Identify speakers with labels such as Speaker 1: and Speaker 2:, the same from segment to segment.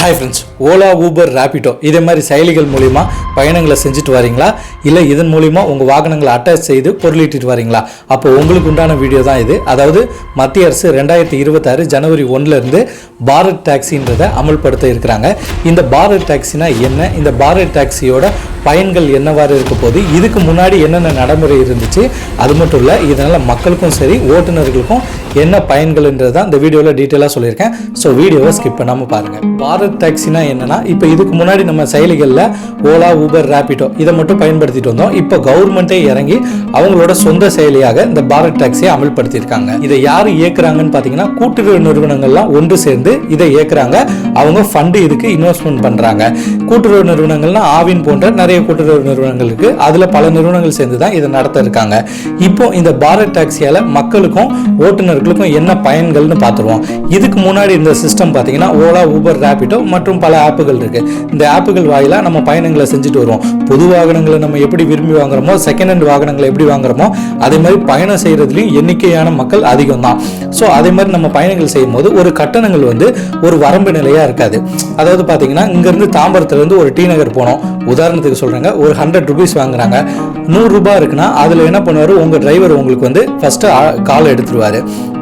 Speaker 1: Hi friends Ola Uber Rapido இதே மாதிரி செயலிகள் மூலிமா பயணங்களை செஞ்சுட்டு வரீங்களா? இல்லை இதன் மூலிமா உங்கள் வாகனங்களை அட்டாச் செய்து பொருளீட்டிட்டு வரீங்களா? அப்போ உங்களுக்கு உண்டான வீடியோ தான் இது. அதாவது மத்திய அரசு ரெண்டாயிரத்தி இருபத்தாறு ஜனவரி ஒன்றுலேருந்து பாரத் டாக்ஸின்றதை அமல்படுத்த இருக்கிறாங்க. இந்த பாரத் டாக்ஸினா என்ன? இந்த பாரத் டாக்ஸியோட பயன்கள் என்னவாறு இருக்க போது இதுக்கு முன்னாடி என்னென்ன நடைமுறை இருந்துச்சு? அது மட்டும் இல்லை இதனால் மக்களுக்கும் சரி ஓட்டுநர்களுக்கும் என்ன பயன்கள்ன்றது தான் இந்த வீடியோவில் டீட்டெயிலாக சொல்லியிருக்கேன். ஸோ வீடியோவை ஸ்கிப் பண்ணாமல் பாருங்கள் பாரத் டாக்ஸினா என்னன்னா இப்போ இதுக்கு முன்னாடி நம்ம செயலிகளில் ஓலா ஊபர் ரேபிடோ இதை மட்டும் பயன்படுத்திட்டு வந்தோம். இப்போ கவர்மெண்ட்டே இறங்கி அவங்களோட சொந்த செயலியாக இந்த பாரத் டாக்ஸியை அமல்படுத்தியிருக்காங்க. இதை யார் இயக்குறாங்கன்னு பார்த்தீங்கன்னா கூட்டுறவு நிறுவனங்கள்லாம் ஒன்று சேர்ந்து இதை இயக்குறாங்க. அவங்க ஃபண்டு இதுக்கு இன்வெஸ்ட்மெண்ட் பண்ணுறாங்க கூட்டுறவு நிறுவனங்கள்னா ஆவின் போன்ற நிறைய கூட்டுறவு நிறுவனங்கள் இருக்கு. அதில் பல நிறுவனங்கள் சேர்ந்து தான் இதை நடத்த இருக்காங்க இப்போ இந்த பாரத் டாக்ஸியால் மக்களுக்கும் ஓட்டுநர்களுக்கும் என்ன பயன்கள்னு பார்த்துருவோம். இதுக்கு முன்னாடி இந்த சிஸ்டம் பார்த்தீங்கன்னா ஓலா ஊபர் ரேபிடோ மற்றும் பல ஆப்புகள் இருக்குது இந்த ஆப்புகள் வாயிலாக நம்ம பயணங்களை செஞ்சுட்டு வருவோம். பொது வாகனங்களை நம்ம எப்படி விரும்பி வாங்குறோமோ செகண்ட் ஹேண்ட் வாகனங்களை எப்படி வாங்குறோமோ அதே மாதிரி பயணம் செய்கிறதுலையும் எண்ணிக்கையான மக்கள் அதிகம் தான் ஸோ அதே மாதிரி நம்ம பயணங்கள் செய்யும் போது ஒரு கட்டணங்கள் வந்து ஒரு வரம்பு நிலையாக இருக்காது. அதாவது பார்த்தீங்கன்னா இங்கேருந்து தாம்பரத்துலேருந்து ஒரு டி நகர் போனோம். உதாரணத்துக்கு சொல்கிறாங்க ஒரு ஹண்ட்ரட் ருபீஸ் வாங்குறாங்க நூறுரூபா இருக்குன்னா அதில் என்ன பண்ணுவார்? உங்கள் டிரைவர் உங்களுக்கு வந்து ஃபஸ்ட்டு கால் எடுத்துருவார்.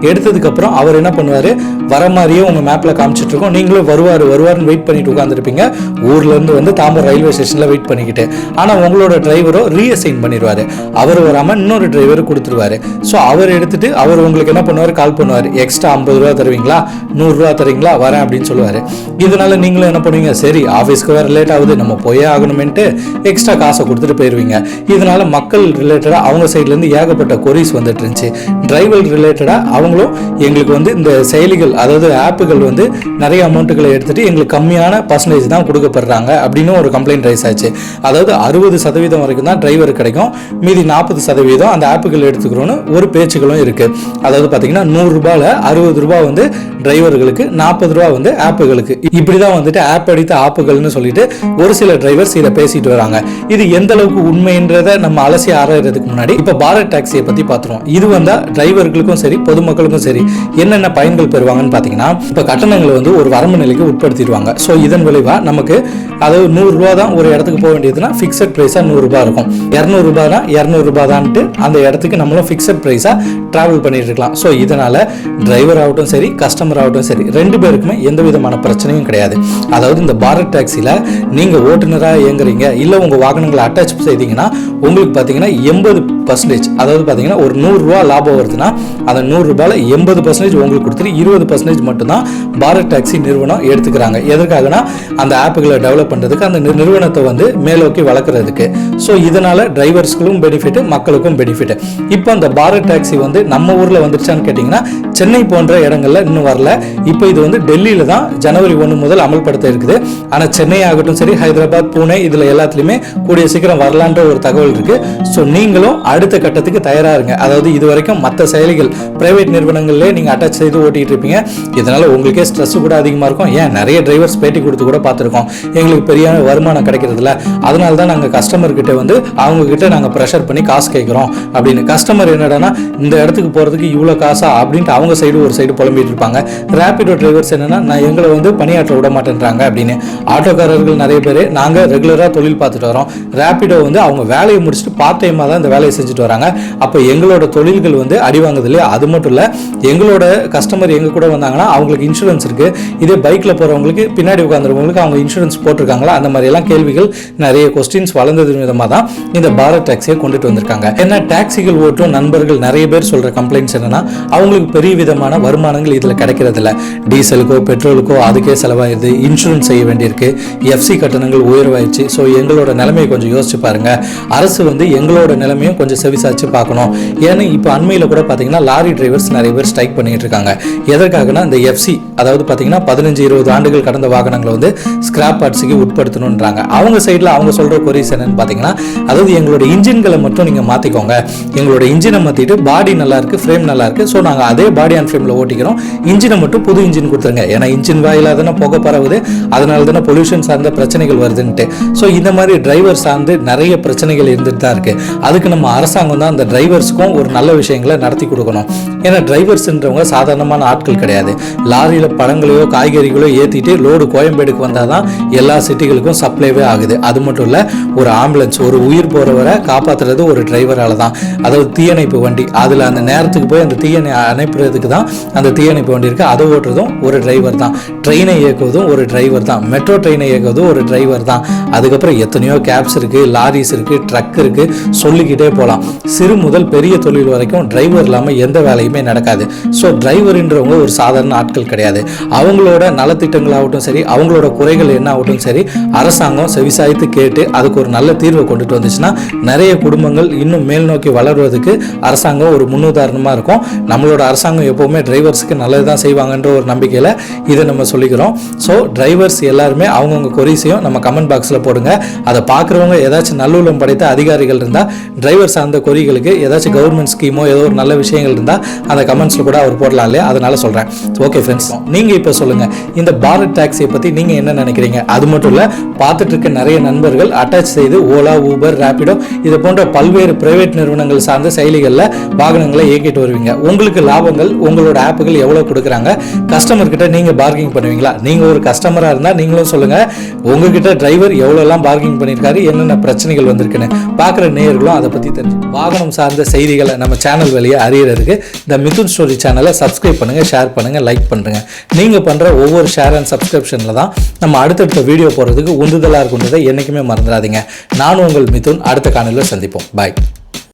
Speaker 1: எடுத்ததுக்கப்புறம் அவர் என்ன பண்ணுவார்? வர மாதிரியே உங்கள் மேப்பில் காமிச்சிட்ருக்கோம். நீங்களும் வருவார் வருவார்னு வெயிட் பண்ணிட்டு உட்காந்துருப்பீங்க ஊர்லேருந்து வந்து தாம்பரம் ரயில்வே ஸ்டேஷனில் வெயிட் பண்ணிக்கிட்டு. ஆனால் உங்களோட டிரைவரோ ரீஅசைன் பண்ணிடுவார் அவர் வராமல் இன்னொரு டிரைவர் கொடுத்துருவாரு. ஸோ அவர் எடுத்துட்டு அவர் உங்களுக்கு என்ன பண்ணுவார்? கால் பண்ணுவார். எக்ஸ்ட்ரா ஐம்பது ரூபா தருவீங்களா? நூறுரூவா தருவீங்களா வரேன் அப்படின்னு சொல்லுவார். இதனால நீங்களும் என்ன பண்ணுவீங்க? சரி ஆஃபீஸ்க்கு வேறு லேட் ஆகுது. நம்ம போயே ஆகணுமேன்ட்டு எக்ஸ்ட்ரா காசை கொடுத்துட்டு போயிடுவீங்க இதனால மக்கள் ரிலேட்டடாக அவங்க சைட்லேருந்து ஏகப்பட்ட கொரிஸ் வந்துட்டு இருந்துச்சு. டிரைவர் ரிலேட்டடாக அவங்களும் எங்களுக்கு வந்து இந்த செயலிகள் அதாவது ஆப்புகள் வந்து நிறைய அமௌண்ட்டுகளை எடுத்துட்டு எங்களுக்கு கம்மியான பர்சன்டேஜ் தான் கொடுக்கப்படுறாங்க அப்படின்னு ஒரு கம்ப்ளைண்ட் ரைஸ் ஆச்சு. அதாவது அறுபது சதவீதம் வரைக்கும் தான் டிரைவர் கிடைக்கும். மீதி நாற்பது சதவீதம் அந்த ஆப்புகள் எடுத்துக்கிறோன்னு ஒரு பேச்சுகளும் இருக்கு. அதாவது பார்த்தீங்கன்னா நூறுரூபாவில் அறுபது ரூபாய் வந்து டிரைவர்களுக்கு நாற்பது ரூபா வந்து ஆப்புகளுக்கு இப்படி தான் வந்துட்டு ஆப் அடித்த ஆப்புகள்னு சொல்லிட்டு ஒரு சில டிரைவர்ஸ் இதை பேசிட்டு வராங்க. இது எந்த அளவுக்கு உண்மைன்றதை நம்ம அலசி ஆராயறதுக்கு முன்னாடி இப்போ பாரத் டாக்ஸியை பற்றி பார்த்துருவோம் இது வந்தால் டிரைவர்களுக்கும் சரி பொதுமக்களுக்கும் சரி என்னென்ன பயன்கள் பெறுவாங்கன்னு பார்த்தீங்கன்னா இப்போ கட்டணங்களை வந்து ஒரு வரம்பு நிலைக்கு உட்படுத்திடுவாங்க. ஸோ இதன் விளைவாக நமக்கு அதாவது நூறுரூவா தான் ஒரு இடத்துக்கு போக வேண்டியதுன்னா ஃபிக்ஸட் ப்ரைஸாக நூறுரூபா இருக்கும். இரநூறுபா தான் இரநூறுபா தான்ட்டு அந்த இடத்துக்கு நம்மளும் ஃபிக்ஸட் ப்ரைஸாக ட்ராவல் பண்ணிட்டு இருக்கலாம். ஸோ இதனால் டிரைவர் ஆகட்டும் சரி கஸ்டமர் ஆகட்டும் சரி ரெண்டு பேருக்குமே எந்த விதமான பிரச்சனையும் கிடையாது. அதாவது இந்த பாரத் டாக்ஸியில் நீங்கள் ஓட்டுநராக இயங்குறீங்க இல்லை உங்கள் வாகனங்களை அட்டாச் செய்தீங்கன்னா உங்களுக்கு பார்த்தீங்கன்னா எண்பது பர்சன்டேஜ் அதாவது பார்த்தீங்கன்னா ஒரு நூறுரூவா லாபம் வருதுன்னா அந்த நூறுரூபாயில் எண்பது பர்சன்டேஜ் உங்களுக்கு கொடுத்துட்டு இருபது பர்சன்டேஜ் மட்டும்தான் பாரத் டாக்ஸி நிறுவனம் எடுத்துக்கிறாங்க. எதற்காகனா அந்த ஆப்புகளை டெவலப் பண்ணுறதுக்கு அந்த நிறுவனத்தை வந்து மேலோக்கி வளர்க்குறதுக்கு. ஸோ இதனால் டிரைவர்ஸ்களும் பெனிஃபிட் மக்களுக்கும் பெனிஃபிட் இப்போ அந்த பாரத் டாக்ஸி வந்து நம்ம ஊரில் வந்துருச்சான்னு கேட்டிங்கன்னா சென்னை போன்ற இடங்கள்ல இன்னும் வரல. இப்போ இது வந்து டெல்லியில் தான் ஜனவரி ஒன்று முதல் அமல்படுத்த இருக்குது. ஆனால் சென்னை ஆகட்டும் சரி ஹைதராபாத் பூனே இதில் எல்லாத்துலேயுமே கூடிய சீக்கிரம் வரலான்ற ஒரு தகவல் இருக்கு. ஸோ நீங்களும் அடுத்த கட்டத்துக்கு தயாராக இருங்க. அதாவது இது வரைக்கும் மற்ற செயலிகள் பிரைவேட் நிறுவனங்கள்லேயே நீங்கள் அட்டாச் செய்து ஓட்டிட்டு இருப்பீங்க. இதனால உங்களுக்கே ஸ்ட்ரெஸ் கூட அதிகமாக இருக்கும். ஏன்? நிறைய டிரைவர்ஸ் பேட்டி கொடுத்து கூட பார்த்துருக்கோம். எங்களுக்கு பெரிய வருமானம் கிடைக்கிறதில்ல. அதனால தான் நாங்கள் கஸ்டமர்கிட்ட வந்து அவங்க கிட்ட நாங்கள் ப்ரெஷர் பண்ணி காசு கேட்குறோம் அப்படின்னு. கஸ்டமர் என்னடான்னா இந்த இடத்துக்கு போகிறதுக்கு இவ்வளோ காசா அப்படின்ட்டு அவங்க சைடு ஒரு சைடு புலம்பிட்டு இருப்பாங்க. ரேப்பிடோ டிரைவர்ஸ் என்னன்னா நான் எங்களை வந்து பணியாற்ற விட மாட்டேன்றாங்க அப்படின்னு. ஆட்டோக்காரர்கள் நிறைய பேர் நாங்கள் ரெகுலராக தொழில் பார்த்துட்டு வரோம். ரேப்பிடோ வந்து அவங்க வேலையை முடிச்சுட்டு பார்ட் டைமாக தான் இந்த வேலையை செஞ்சுட்டு வராங்க. அப்போ எங்களோட தொழில்கள் வந்து அடி வாங்குது இல்லையா? அது மட்டும் இல்லை எங்களோட கஸ்டமர் எங்க கூட வந்தாங்கன்னா அவங்களுக்கு இன்சூரன்ஸ் இருக்கு. இதே பைக்கில் போகிறவங்களுக்கு பின்னாடி உட்காந்துருவங்களுக்கு அவங்க இன்சூரன்ஸ் போட்டிருக்காங்களா? அந்த மாதிரி எல்லாம் கேள்விகள் நிறைய கொஸ்டின்ஸ் வளர்ந்தது விதமாக தான் இந்த பாரத் டாக்ஸியை கொண்டுட்டு வந்திருக்காங்க. ஏன்னா டாக்ஸிகள் ஓட்டும் நண்பர்கள் நிறைய பேர் சொல்கிற கம்ப்ளைண்ட்ஸ் என்னன்னா அவங்களுக்கு பெரிய விதமான வருமானங்கள் இதில் கிடைக்கிறதில்ல டீசலுக்கோ பெட்ரோலுக்கோ அதுக்கே செலவாயிருது. இன்சூரன்ஸ் செய்ய வேண்டியிருக்கு. எஃப்சி கட்டணங்கள் உயர்வாயிருச்சு. உயர்வாயிடுச்சு ஸோ எங்களோட நிலைமையை கொஞ்சம் யோசிச்சு பாருங்க. அரசு வந்து எங்களோட நிலைமையும் கொஞ்சம் செவிசாச்சு பார்க்கணும். ஏன்னா இப்போ அண்மையில் கூட பார்த்தீங்கன்னா லாரி டிரைவர்ஸ் நிறைய பேர் ஸ்ட்ரைக் பண்ணிட்டு இருக்காங்க. எதற்காகனா இந்த எஃப்சி அதாவது பார்த்தீங்கன்னா பதினஞ்சு இருபது ஆண்டுகள் கடந்த வாகனங்களை வந்து ஸ்கிராப் பார்ட்ஸுக்கு உட்படுத்தணுன்றாங்க அவங்க சைடில் அவங்க சொல்கிற கொரிஸ் என்னன்னு பார்த்தீங்கன்னா அதாவது எங்களோட இன்ஜின்களை மட்டும் நீங்கள் மாற்றிக்கோங்க எங்களோட இன்ஜினை மாற்றிட்டு பாடி நல்லா இருக்குது ஃப்ரேம் நல்லா இருக்குது ஸோ நாங்கள் அதே பாடி அண்ட் ஃப்ரேமில் ஓட்டிக்கிறோம். இன்ஜினை மட்டும் புது இன்ஜின் கொடுத்துருங்க. ஏன்னா இன்ஜின் வாயிலாக தானே புகை பரவுது. அதனால தானே பொல்யூஷன் சார்ந்த பிரச்சனைகள் வருதுன்ட்டு. ஸோ இந்த மாதிரி டிரைவர் சார்ந்து நிறைய பிரச்சனைகள் இருந்துட்டு தான் இருக்குது அதுக்கு நம்ம அரசாங்கம் தான் அந்த டிரைவர்ஸ்க்கும் ஒரு நல்ல விஷயங்களை நடத்தி கொடுக்கணும். ஏன்னா டிரைவர்ஸ்ன்றவங்க சாதாரணமான ஆட்கள் கிடையாது. லாரியில் பழங்களையோ காய்கறிகளோ ஏற்றிட்டு லோடு கோயம்பேடுக்கு வந்தால் தான் எல்லா சிட்டிகளுக்கும் சப்ளைவே ஆகுது. அது மட்டும் இல்லை ஒரு ஆம்புலன்ஸ் ஒரு உயிர் போகிறவரை காப்பாற்றுறது ஒரு டிரைவரால் தான். அதாவது தீயணைப்பு வண்டி அதில் அந்த நேரத்துக்கு போய் அந்த தீயணை அனுப்புறதுக்கு தான் அந்த தீயணைப்பு வண்டி இருக்குது அதை ஓட்டுறதும் ஒரு டிரைவர் தான். ட்ரெயினை இயக்குவதும் ஒரு டிரைவர் தான். மெட்ரோ ட்ரெயினை இயக்குவதும் ஒரு டிரைவர் தான். அதுக்கப்புறம் எத்தனையோ கேப்ஸ் இருக்குது லாரிஸ் இருக்குது ட்ரக் இருக்குது சொல்லிக்கிட்டே போகலாம் சிறு முதல் பெரிய தொழில் வரைக்கும் டிரைவர் இல்லாமல் எந்த வேலையுமே நடக்காது. ஸோ டிரைவருன்றவங்க ஒரு சாதாரண ஆட்கள் கிடையாது. அவங்களோட நலத்திட்டங்களாகட்டும் சரி அவங்களோட குறைகள் என்ன ஆகட்டும் சரி அரசாங்கம் செவிசாய்த்து கேட்டு அதுக்கு ஒரு நல்ல தீர்வை கொண்டுட்டு வந்துச்சுன்னா நிறைய குடும்பங்கள் இன்னும் மேல் நோக்கி வளர்வதற்கு அரசாங்கம் ஒரு முன்னுதாரணமாக இருக்கும். நம்மளோட அரசாங்கம் எப்போவுமே டிரைவர்ஸுக்கு நல்லது தான் செய்வாங்கன்ற ஒரு நம்பிக்கையில் இதை நம்ம சொல்லிக்கிறோம். ஸோ டிரைவர்ஸ் எல்லாருமே அவங்கவுங்க கொரிஸையும் நம்ம கமெண்ட் பாக்ஸில் போடுங்க. அதை பார்க்குறவங்க ஏதாச்சும் நல்லுள்ளம் படைத்த அதிகாரிகள் இருந்தால் டிரைவர் சார்ந்த கொரிகளுக்கு ஏதாச்சும் கவர்மெண்ட் ஸ்கீமோ ஏதோ ஒரு நல்ல விஷயங்கள் இருந்தால் அந்த கமெண்ட்ஸில் கூட அவர் போடலாம் இல்லையா? அதனால சொல்கிறேன் ஓகே ஃப்ரெண்ட்ஸ் நீங்கள் இப்போ சொல்லுங்கள் இந்த பாரத் டாக்ஸியை பற்றி நீங்கள் என்ன நினைக்கிறீங்க? அது மட்டும் இல்லை பார்த்துட்டு இருக்க நிறைய நண்பர்கள் அட்டாச் செய்து ஓலா ஊபர் ரேபிடோ இது போன்ற பல்வேறு பிரைவேட் நிறுவனங்கள் சார்ந்த செயலிகளில் வாகனங்களை இயக்கிட்டு வருவீங்க. உங்களுக்கு லாபங்கள் உங்களோட ஆப்புகள் எவ்வளோ கொடுக்குறாங்க? கஸ்டமர்கிட்ட நீங்கள் பார்கிங் பண்ணுவீங்களா? நீங்கள் ஒரு கஸ்டமராக இருந்தால் நீங்களும் சொல்லுங்கள் உங்ககிட்ட டிரைவர் எவ்வளோலாம் பார்க்கிங் பண்ணியிருக்காரு என்னென்ன பிரச்சனைகள் வந்திருக்குன்னு பார்க்குற நேயர்களும் அதை பற்றி தெரிஞ்சு வாகனம் சார்ந்த செய்திகளை நம்ம சேனல் வழியாக அறியறதுக்கு இந்த மிதுன் ஸ்டோரி சேனலை சப்ஸ்கிரைப் பண்ணுங்கள் ஷேர் பண்ணுங்கள் லைக் பண்ணுங்கள் நீங்கள் பண்ணுற ஒவ்வொரு ஷேர் அண்ட் சப்ஸ்கிரிப்ஷனில் தான் நம்ம அடுத்தடுத்த வீடியோ போடுறதுக்கு உந்துதலாக இருக்குன்றதை என்றைக்குமே மறந்துடாதீங்க. நான் உங்கள் மிதுன் அடுத்த காணொலியில் சந்திப்போம். பாய்